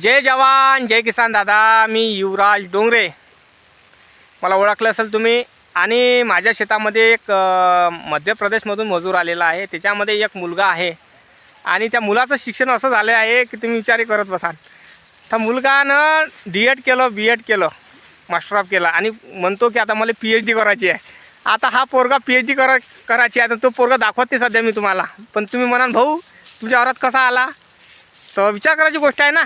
जय जवान जय किसान दादा मी युवराज डोंगरे. मला ओळखलं असेल तुम्ही. आणि माझ्या शेतामध्ये एक मध्य प्रदेशमधून मजूर आलेला आहे. त्याच्यामध्ये एक मुलगा आहे. आणि त्या मुलाचं शिक्षण असं झालं आहे की तुम्ही विचारही करत बसाल. तर मुलगानं डी एड केलं बी एड केलं मास्टर ऑफ केलं. आणि म्हणतो की आता मला पी एच डी करायची आहे. आता हा पोरगा पी एच डी करा करायची आहे. तर तो पोरगा दाखवते सध्या मी तुम्हाला. पण तुम्ही म्हणाल भाऊ तुमच्या घरात कसा आला? तर विचार करायची गोष्ट आहे ना.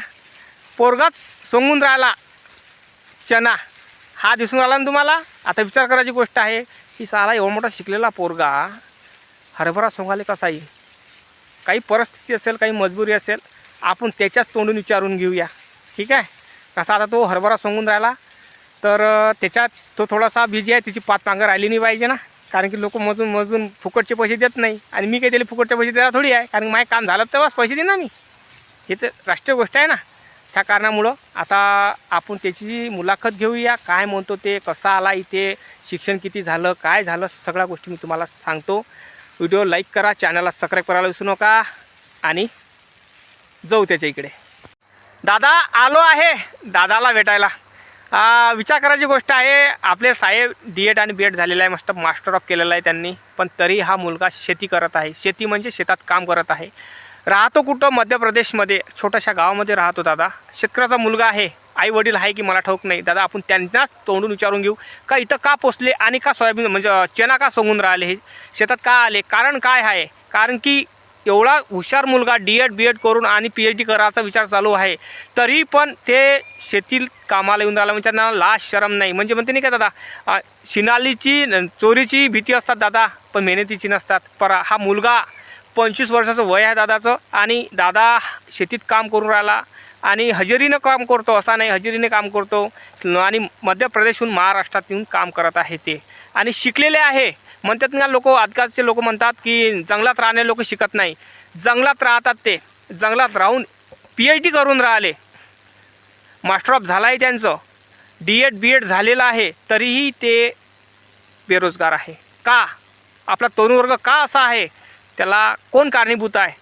पोरगाच सोंगून राहिला. चना. हा दिसून आला ना तुम्हाला? आता विचार करायची गोष्ट आहे. की साला एवढा मोठा शिकलेला पोरगा हरभरा सोंगाले कसा येईल? काही परिस्थिती असेल काही मजबुरी असेल आपण त्याच्याच तोंडून विचारून घेऊया. ठीक आहे? कसा आता तो हरभरा सोंगून राहिला तर त्याच्यात तो थोडासा बिझी आहे त्याची पाच मागं राहिली नाही पाहिजे ना. कारण की लोक मजून मजून फुकटचे पैसे देत नाही. आणि मी काही त्याला फुकटचे पैसे द्यायला थोडी आहे कारण माझे काम झालं तेव्हाच पैसे देणार मी. हे तर राष्ट्रीय गोष्ट आहे ना. ह्या कारणामुळं आता आपण त्याची मुलाखत घेऊया. काय म्हणतो ते कसा आला इथे शिक्षण किती झालं काय झालं सगळ्या गोष्टी मी तुम्हाला सांगतो. व्हिडिओ लाईक करा चॅनलला सबस्क्राईब करायला विसरू नका. आणि जाऊ त्याच्या इकडे. दादा आलो आहे दादाला भेटायला. विचार करायची गोष्ट आहे. आपले साहेब डी एड आणि बी एड झालेलं आहे मस्त मास्टर ऑफ केलेला आहे त्यांनी. पण तरी हा मुलगा शेती करत आहे. शेती म्हणजे शेतात काम करत आहे. राहतो कुठं? मध्य प्रदेशमध्ये छोट्याशा गावामध्ये राहतो दादा. शेतकऱ्याचा मुलगा आहे. आई वडील आहे की मला ठाऊक नाही. दादा आपण त्यांनाच तोंडून विचारून घेऊ. का इथं का पोचले आणि का सोयाबीन म्हणजे चना का सोंगून राहिले? हे शेतात का आले? कारण काय आहे? कारण की एवढा हुशार मुलगा डी एड बी एड करून आणि पी एच डी करायचा विचार चालू आहे. तरी पण ते शेतील कामाला येऊन राहिला. म्हणजे त्यांना लाज शरम नाही. म्हणजे म्हणते नाही का दादा शिनालीची चोरीची भीती असतात दादा पण मेहनतीची नसतात. पर हा मुलगा पंचवीस वर्षाचं वय आहे दादाचं आणि दादा शेतीत काम करून राहिला आणि हजेरीनं काम करतो असा नाही हजेरीने काम करतो. आणि मध्य प्रदेशहून महाराष्ट्रात येऊन काम करत आहे ते. आणि शिकलेले आहे. म्हणतात ना लोक आजकालचे लोक म्हणतात की जंगलात राहणे लोक शिकत नाही. जंगलात राहतात ते. जंगलात राहून पी एच डी करून राहिले. मास्टर ऑफ झाला आहे त्यांचं. डी एड बी एड झालेलं आहे. तरीही ते बेरोजगार आहे. का? आपला तरुण वर्ग का असा आहे? त्याला कोण कारणीभूत आहे?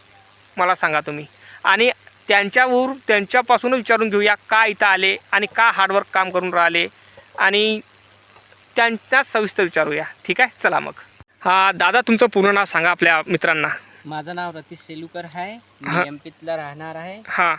मला सांगा तुम्ही. आणि त्यांच्यावर त्यांच्यापासून विचारून घेऊया का इथं आले आणि का हार्डवर्क काम करून राहिले. आणि त्यांच्याच सविस्तर विचारूया. ठीक आहे? चला मग. हा दादा तुमचं पूर्ण नाव सांगा आपल्या मित्रांना. माझं नाव रतीश सेलुकर आहे. हा. मी एमपीतला राहणार आहे. हां.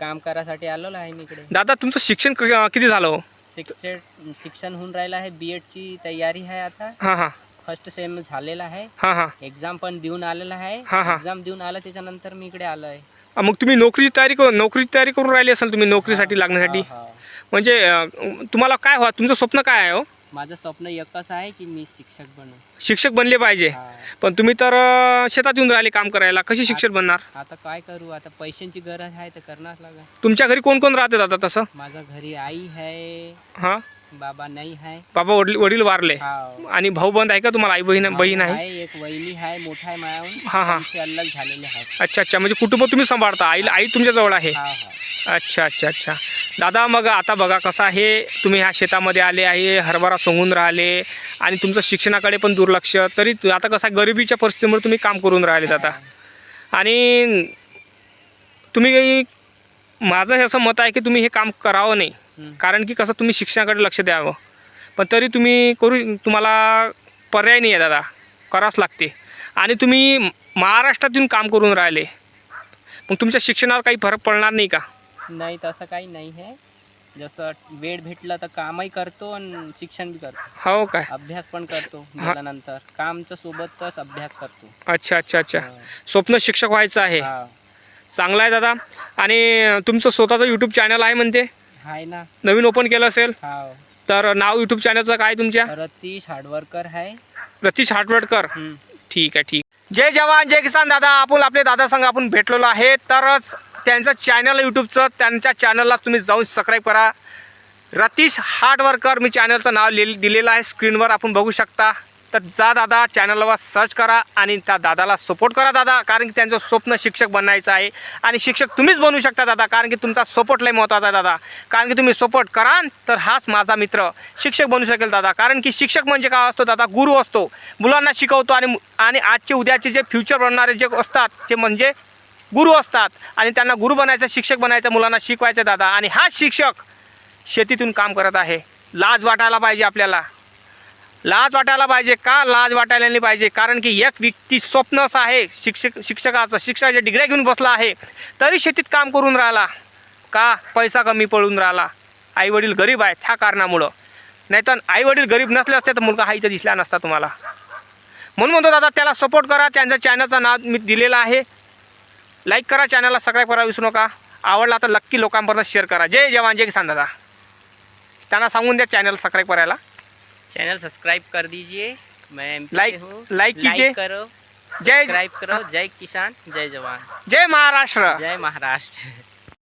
काम करायसाठी आलेलो आहे मी इकडे. दादा तुमचं शिक्षण क- किती झालं हो? शिक्षण शिक्षण होऊन राहिलं आहे. बी एडची तयारी आहे आता. हां हां. फर्स्ट सेम झालेला आहे. हां हां. एक्झाम पण देऊन आलेला आहे. हा, हा. एक्झाम देऊन आलं त्याच्यानंतर मी इकडे आलो आहे. अ, मग तुम्ही नोकरीची तयारी करू नोकरीची तयारी करून राहिली असाल तुम्ही नोकरीसाठी लागण्यासाठी? हा, हा. म्हणजे अ, तुम्हाला काय व्हा तुमचं स्वप्न काय आहे हो? माझं स्वप्न एकच आहे की मी शिक्षक बनू. शिक्षक बनले पाहिजे. हा. पण तुम्ही तर अ, शेतात येऊन राहिले काम करायला. कशी शिक्षक बनणार? आता काय करू? आता पैशांची गरज आहे तर करणारच लागेल. तुमच्या घरी कोण कोण राहते दादा तसं? माझ्या घरी आई आहे. हां? बाबा नाही आहे बाबा वडील वडील वारले. आणि भाऊ बंद आहे का तुम्हाला? आई बहीण बहीण आहे? आहे एक वहिनी आहे मोठा आहे हा, हा. अलग झालेले आहेत. अच्छा अच्छा. म्हणजे कुटुंब तुम्ही सांभाळता? आई तुमच्या जवळ आहे? हा हा अच्छा अच्छा अच्छा. दादा मग आता बघा कसं आहे. तुम्ही ह्या शेतामध्ये आले आहे हरभरा सोंगून राहिले आणि तुमचं शिक्षणाकडे पण दुर्लक्ष. तरी तु- आता कसं आहे, गरिबीच्या परिस्थितीमुळे तुम्ही काम करून राहिले दादा आणि तुम्ही माझं हे असं मत आहे की तुम्ही हे काम करावं नाही. कारण की कसं तुम्ही शिक्षणाकडे लक्ष द्यावं. पण तरी तुम्ही करू तुम्हाला पर्याय नाही आहे दादा. करावंच लागते. आणि तुम्ही महाराष्ट्रात येऊन काम करून राहिले. मग तुमच्या शिक्षणावर काही फरक पडणार नाही का? नाही तसं काही नाही आहे. जसं वेळ भेटला तर कामही करतो आणि शिक्षण बी करतो. हो काय? अभ्यास पण करतो झाल्यानंतर. कामच्या सोबतच अभ्यास करतो. अच्छा अच्छा अच्छा. स्वप्न शिक्षक व्हायचं आहे. हा. चांगलं आहे दादा. आणि तुमचं स्वतःचं यूट्यूब चॅनल आहे म्हणते? आहे ना. नवीन ओपन केलं असेल? तर नाव यूट्यूब चॅनलचं काय तुमच्या? रतीश हार्डवर्कर आहे रतीश हाटवडकर हम्म. ठीक आहे ठीक. जय जवान जय किसान दादा. आपण आपले दादा संघ आपण भेटलेलो आहे. तरच त्यांचं चॅनल यूट्यूबचं त्यांच्या चॅनलला तुम्ही जाऊन सबस्क्राईब करा. रतीश हार्डवर्कर मी चॅनलचं नाव लिहि दिलेलं आहे. स्क्रीनवर आपण बघू शकता. तर जा दादा चॅनलवर सर्च करा आणि त्या दादाला सपोर्ट करा दादा कारण की त्यांचं स्वप्न शिक्षक बनायचं आहे. आणि शिक्षक तुम्हीच बनवू शकता दादा कारण की तुमचा सपोर्ट लय महत्त्वाचा आहे दादा. कारण की तुम्ही सपोर्ट कराल तर हाच माझा मित्र. शिक्षक बनू शकेल दादा कारण की शिक्षक म्हणजे काय असतो दादा गुरु असतो. मुलांना शिकवतो आणि आणि आजचे उद्याचे जे फ्युचर बनणारे जे असतात ते म्हणजे गुरु असतात. आणि त्यांना गुरु बनायचं शिक्षक बनायचं मुलांना शिकवायचं दादा. आणि हा शिक्षक शेतीतून काम करत आहे. लाज वाटायला पाहिजे आपल्याला. लाज वाटायला पाहिजे का? लाज वाटायला नाही पाहिजे. कारण की एक व्यक्ती स्वप्न असं आहे. शिक्षक शिक्षकाचं शिक्षकाच्या डिग्र्या घेऊन बसला आहे. तरी शेतीत काम करून राहिला. का? पैसा कमी पडून राहिला. आईवडील गरीब आहेत ह्या कारणामुळं. नाहीतर आईवडील गरीब नसले असते तर मुलगा हा इथं दिसला नसता तुम्हाला. म्हणून म्हणतो दादा त्याला सपोर्ट करा. त्यांच्या चॅनलचं नाव मी दिलेलं आहे. लाईक करा चॅनलला सबस्क्राईब करा. विसरू नका. आवडला तर नक्की लोकांपर्यंत शेअर करा. जय जवान. जय किसान दादा. त्यांना सांगून द्या चॅनल सबस्क्राईब करायला. चैनल सब्सक्राइब कर दीजिए। मैं लाइक- हूँ। लाइक कीजिए। करो जय सब्सक्राइब करो। जय किसान जय जवान। जय महाराष्ट्र। जय महाराष्ट्र।